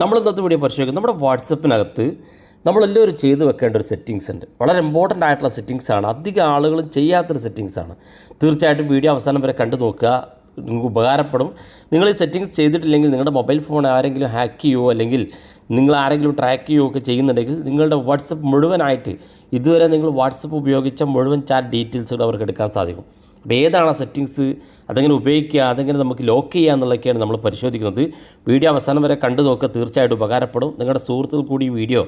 നമ്മൾ ഇന്നത്തെ വീഡിയോ പരിശോധിക്കും? നമ്മുടെ വാട്സപ്പിനകത്ത് നമ്മളെല്ലാവരും ചെയ്തു വെക്കേണ്ട ഒരു സെറ്റിങ്സ് ഉണ്ട്. വളരെ ഇമ്പോർട്ടന്റ് ആയിട്ടുള്ള സെറ്റിങ്സ് ആണ്. അധികം ആളുകളും ചെയ്യാത്തൊരു സെറ്റിങ്സ് ആണ്. തീർച്ചയായിട്ടും വീഡിയോ അവസാനം വരെ കണ്ടു നോക്കുക. നിങ്ങൾക്ക് ഉപകാരപ്പെടും. നിങ്ങൾ ഈ സെറ്റിങ്സ് ചെയ്തിട്ടില്ലെങ്കിൽ നിങ്ങളുടെ മൊബൈൽ ഫോൺ ആരെങ്കിലും ഹാക്ക് ചെയ്യുമോ അല്ലെങ്കിൽ നിങ്ങൾ ആരെങ്കിലും ട്രാക്ക് ചെയ്യുകയോ ഒക്കെ ചെയ്യുന്നുണ്ടെങ്കിൽ നിങ്ങളുടെ വാട്സപ്പ് മുഴുവനായിട്ട് ഇതുവരെ നിങ്ങൾ വാട്സപ്പ് ഉപയോഗിച്ച മുഴുവൻ ചാറ്റ് ഡീറ്റെയിൽസുകൾ അവർക്ക് എടുക്കാൻ സാധിക്കും. അപ്പോൾ ഏതാണ് സെറ്റിങ്സ് അതെങ്ങനെ ഉപയോഗിക്കുക അതെങ്ങനെ നമുക്ക് ലോക്ക് ചെയ്യുക എന്നുള്ളതൊക്കെയാണ് നമ്മൾ പരിശോധിക്കുന്നത്. വീഡിയോ അവസാനം വരെ കണ്ടു നോക്കുക. തീർച്ചയായിട്ടും ഉപകാരപ്പെടും. നിങ്ങളുടെ സുഹൃത്തുക്കൾ കൂടി വീഡിയോ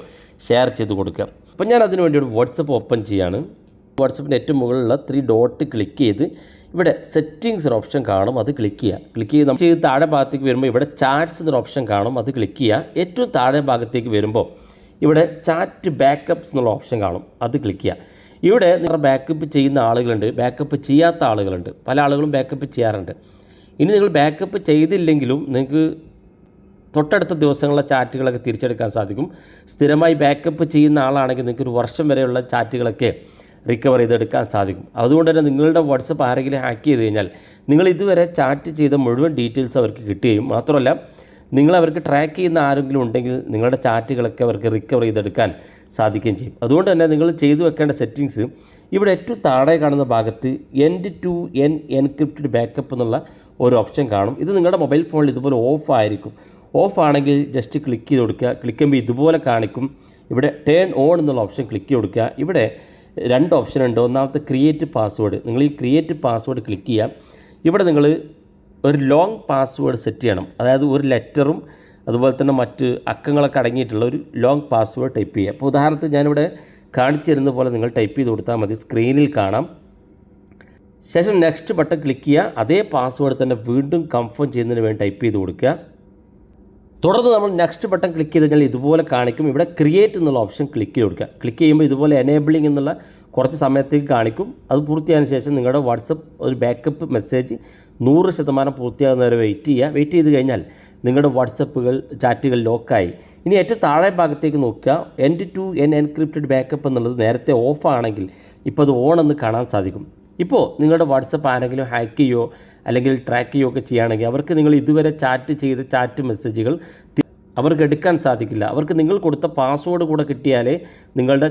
ഷെയർ ചെയ്ത് കൊടുക്കുക. അപ്പോൾ ഞാൻ അതിനു വേണ്ടി ഒരു വാട്സപ്പ് ഓപ്പൺ ചെയ്യാണ്. വാട്സപ്പിന്റെ ഏറ്റവും മുകളിലുള്ള ത്രീ ഡോട്ട് ക്ലിക്ക് ചെയ്ത് ഇവിടെ സെറ്റിങ്സ് ഒരു ഓപ്ഷൻ കാണും. അത് ക്ലിക്ക് ചെയ്യുക. ക്ലിക്ക് ചെയ്ത് നമ്മൾ ചെയ്ത് താഴെ ഭാഗത്തേക്ക് വരുമ്പോൾ ഇവിടെ ചാറ്റ്സ് എന്നൊരു ഓപ്ഷൻ കാണും. അത് ക്ലിക്ക് ചെയ്യുക. ഏറ്റവും താഴെ ഭാഗത്തേക്ക് വരുമ്പോൾ ഇവിടെ ചാറ്റ് ബാക്കപ്പ്സ് എന്നുള്ള ഓപ്ഷൻ കാണും. അത് ക്ലിക്ക് ചെയ്യുക. ഇവിടെ നിങ്ങൾ ബാക്കപ്പ് ചെയ്യുന്ന ആളുകളുണ്ട് ബാക്കപ്പ് ചെയ്യാത്ത ആളുകളുണ്ട്. പല ആളുകളും ബാക്കപ്പ് ചെയ്യാറുണ്ട്. ഇനി നിങ്ങൾ ബാക്കപ്പ് ചെയ്തില്ലെങ്കിലും നിങ്ങൾക്ക് തൊട്ടടുത്ത ദിവസങ്ങളിലെ ചാറ്റുകളൊക്കെ തിരിച്ചെടുക്കാൻ സാധിക്കും. സ്ഥിരമായി ബാക്കപ്പ് ചെയ്യുന്ന ആളാണെങ്കിൽ നിങ്ങൾക്ക് ഒരു വർഷം വരെയുള്ള ചാറ്റുകളൊക്കെ റിക്കവർ ചെയ്തെടുക്കാൻ സാധിക്കും. അതുകൊണ്ട് തന്നെ നിങ്ങളുടെ വാട്സപ്പ് ആരെങ്കിലും ഹാക്ക് ചെയ്ത് കഴിഞ്ഞാൽ നിങ്ങൾ ഇതുവരെ ചാറ്റ് ചെയ്ത മുഴുവൻ ഡീറ്റെയിൽസ് അവർക്ക് കിട്ടുകയും മാത്രമല്ല നിങ്ങൾ അവർക്ക് ട്രാക്ക് ചെയ്യുന്ന ആരെങ്കിലും ഉണ്ടെങ്കിൽ നിങ്ങളുടെ ചാറ്റുകളൊക്കെ അവർക്ക് റിക്കവർ ചെയ്തെടുക്കാൻ സാധിക്കുകയും ചെയ്യും. അതുകൊണ്ട് തന്നെ നിങ്ങൾ ചെയ്തു വെക്കേണ്ട സെറ്റിങ്സ് ഇവിടെ ഏറ്റവും താഴെ കാണുന്ന ഭാഗത്ത് end to end encrypted backup എന്നുള്ള ഒരു ഓപ്ഷൻ കാണും. ഇത് നിങ്ങളുടെ മൊബൈൽ ഫോണിൽ ഇതുപോലെ ഓഫ് ആയിരിക്കും. ഓഫ് ആണെങ്കിൽ ജസ്റ്റ് ക്ലിക്ക് ചെയ്ത് കൊടുക്കുക. ക്ലിക്ക് ചെയ്യുമ്പോൾ ഇതുപോലെ കാണിക്കും. ഇവിടെ ടേൺ ഓൺ എന്നുള്ള ഓപ്ഷൻ ക്ലിക്ക് ചെയ്ത് കൊടുക്കുക. ഇവിടെ രണ്ട് ഓപ്ഷൻ ഉണ്ട്. ഒന്നാമത്തെ ക്രിയേറ്റ് പാസ്വേഡ് നിങ്ങൾ ഈ ക്രിയേറ്റ് പാസ്വേഡ് ക്ലിക്ക് ചെയ്യാം ഇവിടെ നിങ്ങൾ ഒരു ലോങ് പാസ്വേഡ് സെറ്റ് ചെയ്യണം. അതായത് ഒരു ലെറ്ററും അതുപോലെ തന്നെ മറ്റ് അക്കങ്ങളൊക്കെ അടങ്ങിയിട്ടുള്ള ഒരു ലോങ് പാസ്വേഡ് ടൈപ്പ് ചെയ്യുക. അപ്പോൾ ഉദാഹരണത്തിന് ഞാനിവിടെ കാണിച്ചു തരുന്ന പോലെ നിങ്ങൾ ടൈപ്പ് ചെയ്ത് കൊടുത്താൽ മതി. സ്ക്രീനിൽ കാണാം. ശേഷം നെക്സ്റ്റ് ബട്ടൺ ക്ലിക്ക് ചെയ്യുക. അതേ പാസ്വേഡ് തന്നെ വീണ്ടും കൺഫേം ചെയ്യുന്നതിന് വേണ്ടി ടൈപ്പ് ചെയ്ത് കൊടുക്കുക. തുടർന്ന് നമ്മൾ നെക്സ്റ്റ് ബട്ടൺ ക്ലിക്ക് ചെയ്ത് കഴിഞ്ഞാൽ ഇതുപോലെ കാണിക്കും. ഇവിടെ ക്രിയേറ്റ് എന്നുള്ള ഓപ്ഷൻ ക്ലിക്ക് ചെയ്ത് കൊടുക്കുക. ക്ലിക്ക് ചെയ്യുമ്പോൾ ഇതുപോലെ എനേബിളിംഗ് എന്നുള്ള കുറച്ച് സമയത്തേക്ക് കാണിക്കും. അത് പൂർത്തിയായതിനു ശേഷം നിങ്ങളുടെ വാട്സപ്പ് ഒരു ബാക്കപ്പ് മെസ്സേജ് നൂറ് ശതമാനം പൂർത്തിയാകുന്ന വരെ വെയിറ്റ് ചെയ്യുക. വെയിറ്റ് ചെയ്ത് കഴിഞ്ഞാൽ നിങ്ങളുടെ വാട്സപ്പുകൾ ചാറ്റുകൾ ലോക്കായി. ഇനി ഏറ്റവും താഴെ ഭാഗത്തേക്ക് നോക്കുക. End to end encrypted backup എന്നുള്ളത് നേരത്തെ ഓഫ് ആണെങ്കിൽ ഇപ്പോൾ അത് ഓൺ എന്ന് കാണാൻ സാധിക്കും. ഇപ്പോൾ നിങ്ങളുടെ വാട്സപ്പ് ആരെങ്കിലും ഹാക്ക് ചെയ്യോ അല്ലെങ്കിൽ ട്രാക്ക് ചെയ്യുകയോ ഒക്കെ ചെയ്യുകയാണെങ്കിൽ അവർക്ക് നിങ്ങൾ ഇതുവരെ ചാറ്റ് ചെയ്ത ചാറ്റ് മെസ്സേജുകൾ അവർക്ക് എടുക്കാൻ സാധിക്കില്ല. അവർക്ക് നിങ്ങൾ കൊടുത്ത പാസ്വേഡ് കൂടെ കിട്ടിയാലേ നിങ്ങളുടെ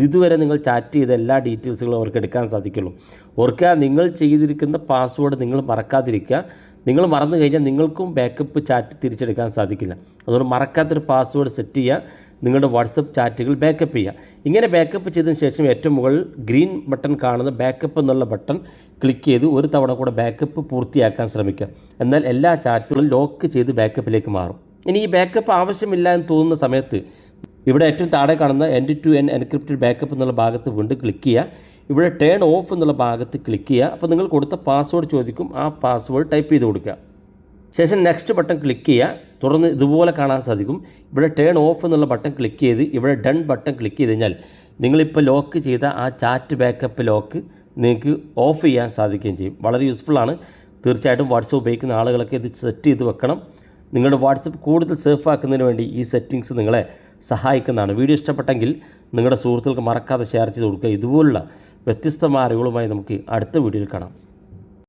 ഇതുവരെ നിങ്ങൾ ചാറ്റ് ചെയ്ത എല്ലാ ഡീറ്റെയിൽസുകളും അവർക്ക് എടുക്കാൻ സാധിക്കുള്ളൂ. ഓർക്കുക നിങ്ങൾ ചെയ്തിരിക്കുന്ന പാസ്വേഡ് നിങ്ങൾ മറക്കാതിരിക്കുക. നിങ്ങൾ മറന്നു കഴിഞ്ഞാൽ നിങ്ങൾക്കും ബാക്കപ്പ് ചാറ്റ് തിരിച്ചെടുക്കാൻ സാധിക്കില്ല. അതുകൊണ്ട് മറക്കാത്തൊരു പാസ്വേഡ് സെറ്റ് ചെയ്യുക. നിങ്ങളുടെ വാട്സപ്പ് ചാറ്റുകൾ ബാക്കപ്പ് ചെയ്യുക. ഇങ്ങനെ ബാക്കപ്പ് ചെയ്തതിന് ശേഷം ഏറ്റവും മുകളിൽ ഗ്രീൻ ബട്ടൺ കാണുന്ന ബാക്കപ്പ് എന്നുള്ള ബട്ടൺ ക്ലിക്ക് ചെയ്ത് ഒരു തവണ കൂടെ ബാക്കപ്പ് പൂർത്തിയാക്കാൻ ശ്രമിക്കുക. എന്നാൽ എല്ലാ ചാറ്റുകളും ലോക്ക് ചെയ്ത് ബാക്കപ്പിലേക്ക് മാറും. ഇനി ഈ ബാക്കപ്പ് ആവശ്യമില്ല എന്ന് തോന്നുന്ന സമയത്ത് ഇവിടെ ഏറ്റവും താഴെ കാണുന്ന end to end encrypted backup എന്നുള്ള ഭാഗത്ത് വീണ്ടും ക്ലിക്ക് ചെയ്യുക. ഇവിടെ ടേൺ ഓഫ് എന്നുള്ള ഭാഗത്ത് ക്ലിക്ക് ചെയ്യുക. അപ്പോൾ നിങ്ങൾ കൊടുത്ത പാസ്വേഡ് ചോദിക്കും. ആ പാസ്വേഡ് ടൈപ്പ് ചെയ്ത് കൊടുക്കുക. ശേഷം നെക്സ്റ്റ് ബട്ടൺ ക്ലിക്ക് ചെയ്യുക. തുടർന്ന് ഇതുപോലെ കാണാൻ സാധിക്കും. ഇവിടെ ടേൺ ഓഫ് എന്നുള്ള ബട്ടൺ ക്ലിക്ക് ചെയ്ത് ഇവിടെ ഡൺ ബട്ടൺ ക്ലിക്ക് ചെയ്ത് കഴിഞ്ഞാൽ നിങ്ങളിപ്പോൾ ലോക്ക് ചെയ്ത ആ ചാറ്റ് ബാക്കപ്പ് ലോക്ക് നിങ്ങൾക്ക് ഓഫ് ചെയ്യാൻ സാധിക്കുകയും ചെയ്യും. വളരെ യൂസ്ഫുള്ളാണ് തീർച്ചയായിട്ടും വാട്സപ്പ് ഉപയോഗിക്കുന്ന ആളുകളൊക്കെ ഇത് സെറ്റ് ചെയ്ത് വെക്കണം. നിങ്ങളുടെ വാട്സപ്പ് കൂടുതൽ സേഫ് ആക്കുന്നതിന് വേണ്ടി ഈ സെറ്റിങ്സ് നിങ്ങളെ സഹായിക്കുന്നതാണ്. വീഡിയോ ഇഷ്ടപ്പെട്ടെങ്കിൽ നിങ്ങളുടെ സുഹൃത്തുക്കൾക്ക് മറക്കാതെ ഷെയർ ചെയ്ത് കൊടുക്കുക. ഇതുപോലുള്ള വ്യത്യസ്തമായ അറിവുകളുമായി നമുക്ക് അടുത്ത വീഡിയോയിൽ കാണാം.